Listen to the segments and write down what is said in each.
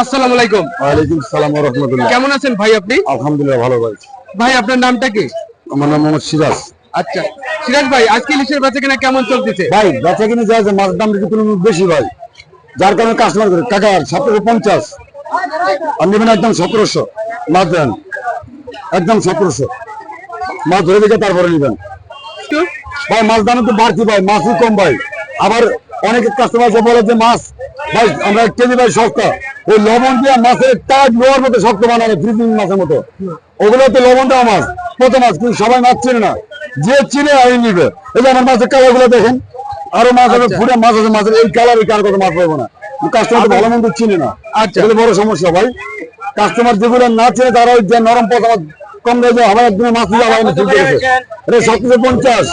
আসসালামু আলাইকুম। ওয়ালাইকুম সালাম রহমতুল্লাহ। কেমন আছেন ভাই আপনি? আলহামদুলিল্লাহ ভালো ভাই। ভাই আপনার নামটা কি? আমার নাম মোহাম্মদ সিরাজ। আচ্ছা সিরাজ ভাই আজকে ইলিশের বেচা কিনা কেমন চলতেছে? ভাই বেচা কিনে যায় যে মাছের দাম বেশি ভাই। যার কারণে কাস্টমার করে টাকা সতেরোশো পঞ্চাশ। আর নেবেন একদম সতেরোশো। মাছ দেন। একদম সতেরোশো। মাছ ধরে দেখে তারপরে নেবেন। ভাই মাছ দাম তো বাড়তি ভাই মাছই কম ভাই। আবার অনেক কাস্টমার যে বলে যে মাছ ভাই আমরা কেজি ভাই সস্তা ওই লবণ দিয়ে মাছের টাইট লোয়ার মতো শক্ত বানানো ফ্রিজিং মাছের মতো। ওগুলো তো লবণ দেওয়া মাছ কত মাছ কিন্তু সবাই মাছ চিনে না। যে চিনে আমি নিবে। এই যে আমার মাছের কালারগুলো দেখেন আরও মাছ আছে ফুটে মাছ আছে মাছের এই কালার কার কত মাছ পাবো না। কাস্টমার ভালো মন্দ চিনে না। আচ্ছা। বড় সমস্যা ভাই। কাস্টমার যেগুলো না চিনে তারা ওই যে নরম পচা মাছ কম রেজে আবার একদিনে মাছ দিয়ে আবার ঠিক করেছে এটা সবচেয়ে পঞ্চাশ।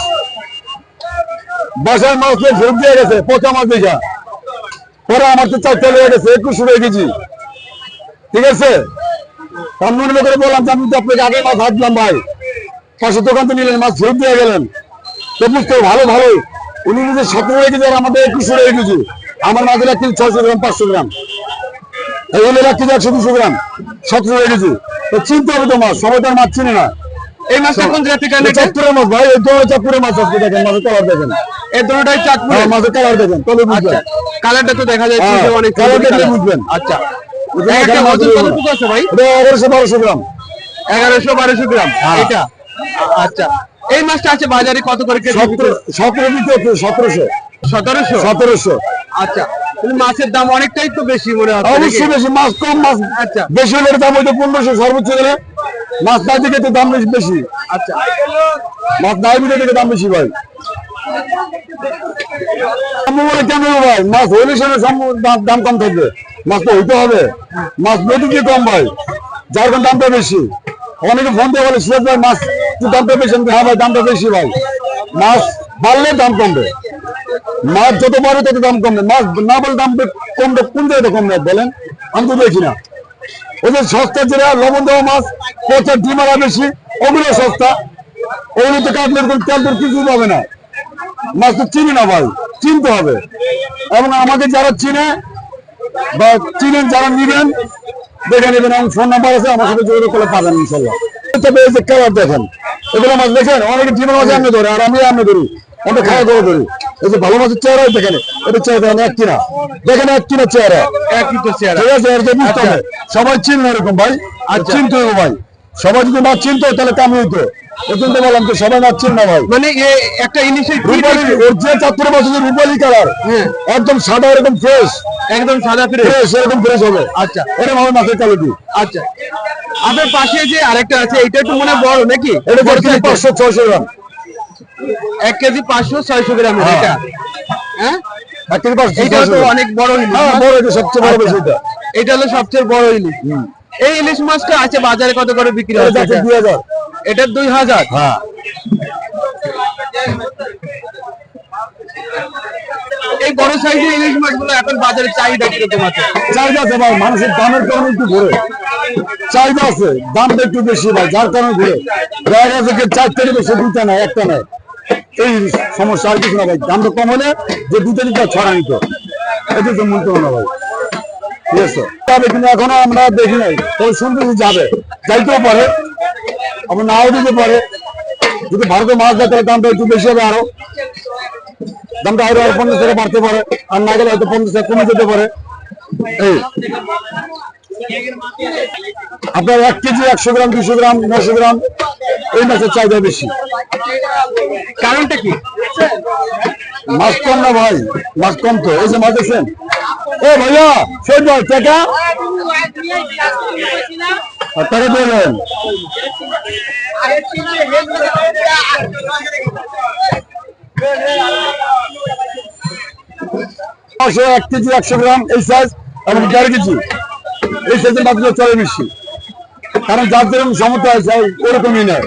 বাসায় মাছ দিয়ে ভোট দিয়ে গেছে, পচা মাছ দেখা পরে আমার তো চারটে লেগে গেছে, একুশ হয়ে গেছি। ঠিক আছে? কামনুন করে বললাম আমি তো আপনাকে আগে মাছ হাত দিলাম ভাই। পাশে দোকান তো নিলেন, মাছ ফেরত দিয়ে গেলেন। তো বুঝতে ভালো ভালো। উনি নিজে সতেরো গেছে আর আমাদের একুশ হয়ে গেছি। আমার মাছের এক কেজি ছয়শো গ্রাম, পাঁচশো গ্রাম। এগুলো এক কেজি একশো দুশো গ্রাম সতেরো গেছি। তো চিনতে হবে তো মাছ সবাই তো আর মাছ চিনে না। এই মাছটা কোন জায়গা থেকে আনেন? চাঁদপুরের মাছ ভাই এই তো চাঁদপুরের মাছ আজকে দেখেন মাছের কালার দেখেন। এই দুটোটাই চাঁদপুর হ্যাঁ মাছের কালার দেখেন তবে আচ্ছা বুঝবেন কালারটা তো দেখা যাচ্ছে হ্যাঁ, অনেক কালার। দেখলে বুঝবেন। আচ্ছা বুঝলেন? ওজন কতটুকু আছে ভাই? এটা এগারোশো বারোশো গ্রাম। গ্রাম হ্যাঁ। এটা? আচ্ছা। এই মাছটা আছে বাজারে কত করে কেজি সতেরো সতেরো দিতে সতেরোশো। সতেরোশো? সতেরোশো। আচ্ছা মাছের দাম অনেকটাই তো বেশি মনে নাকি? অবশ্যই বেশি মাছ কম মাছ আচ্ছা। বেশি হলে দাম হয়তো পনেরোশো সর্বোচ্চ গেলে মাছ দিকে তো দাম বেশি আচ্ছা। মাছ নাই দিকে থেকে দাম বেশি ভাই। কেন ভাই? মাছ হইলে সেটা দাম- কম থাকবে। মাছ তো হইতে হবে। মাছ দিয়ে কম ভাই। যার কারণে দামটা বেশি। অনেকে ফোন দিয়ে বলে সিরাজ ভাই মাছ দামটা বেশি। হ্যাঁ ভাই দামটা বেশি ভাই। মাছ বাড়লে দাম কমবে। মাছ যত বাড়বে তত দাম কমবে। মাছ না বলে দাম কমবে কোন জায়গাতে কমবে বলেন? আমি তো দেখি না। ওদের সস্তা যেটা, লবণ দেওয়া মাছ পচা ডিমারা বেশি, ওগুলো সস্তা। ওগুলো তো কাটলে তেল কিছু পাবে না। মাছ তো চিনি না ভাই চিনতে হবে। এবং আমাকে যারা চিনে, বা চিনেন যারা নিবেন, দেখে নেবেন আমার ফোন নাম্বার আছে, আমার সাথে যোগাযোগ করলে পাবেন ইনশাল্লাহ। তবে এই যে দেখেন। এগুলো মাছ দেখেন? অনেকে ডিমের মাছ আমি ধরে, আর আমি আমি ধরি। আমরা খাওয়া দাওয়া ধরি। এই যে ভালো মাছের চেহারা দেখেন এটা চেহারা দেখেন এক কিনা। দেখেন এক কিনা চেহারা একই তো চেহারা ঠিক আছে এটা বুঝতে হবে সবাই এরকম ভাই। আচ্ছা। চিনতে হবে ভাই। সবাই যদি মাছ চিনতো তাহলে কামি হইতো এজন্য বললাম তো সবাই মাছ চিন না ভাই। মানে একটা রূপালি মাছ রূপালি কালার হ্যাঁ। একদম সাদা এরকম ফ্রেশ একদম সাদা ফ্রেশ এরকম ফ্রেশ হবে। আচ্ছা। এরকম মাছের আচ্ছা। আপনার পাশে যে আরেকটা আছে এটা একটু মনে বড় নাকি? এটা। পাঁচশো ছয়শো গ্রাম। এক কেজি পাঁচশো ছয়শো গ্রাম হ্যাঁ। এটা। হ্যাঁ? তো অনেক বড় ইলিশ হ্যাঁ বড় এটা সবচেয়ে বড় বেশি এটা। এটা হলো সবচেয়ে বড় ইলিশ। এই ইলিশ মাছটা আছে বাজারে কত করে বিক্রি হচ্ছে? এটা? দুই হাজার। এটা দুই হাজার? হ্যাঁ। এই বড় সাইজের ইলিশ মাছগুলো এখন বাজারে চাহিদা আছে? চাহিদা আছে ভাই মানুষের দামের কারণে একটু ঘুরে। চাহিদা আছে দামটা একটু বেশি ভাই যার কারণে ঘুরে। দেখা গেছে কি চারটে বেশি দুইটা নাই একটা নাই এই সমস্যা আর কিছু না ভাই। দামটা কম হলে যে দুটো দিকটা ছড়া নিত। এটা তো মূল না ভাই। এখনও আমরা দেখি নাই। তবে শুনতেছি যাবে। যাইতেও পারে। আবার নাও দিতে পারে। যদি ভারতে মাছ দেয়, তাহলে দামটা একটু বেশি হবে আরও। দামটা আরও পঞ্চাশ টাকা বাড়তে পারে। আর না গেলে হয়তো পঞ্চাশ টাকা কমে যেতে পারে। এই। আপনার এক কেজি একশো গ্রাম, দুশো গ্রাম, নশো গ্রাম এই মাছের চাহিদা বেশি। কারণটা কি? মাছ কম না ভাই? মাছ কম তো। এই যে মাছ দেখছেন? ও ভাইয়া ভাই টাকা? টাকা পাঁচশো এক কেজি, একশো গ্রাম, এই সাইজ এবং দেড় কেজি। এই সাইজের মাছগুলো চলে বেশি। কারণ যার যেরকম সমর্থ আছে, ওরকমই নয়।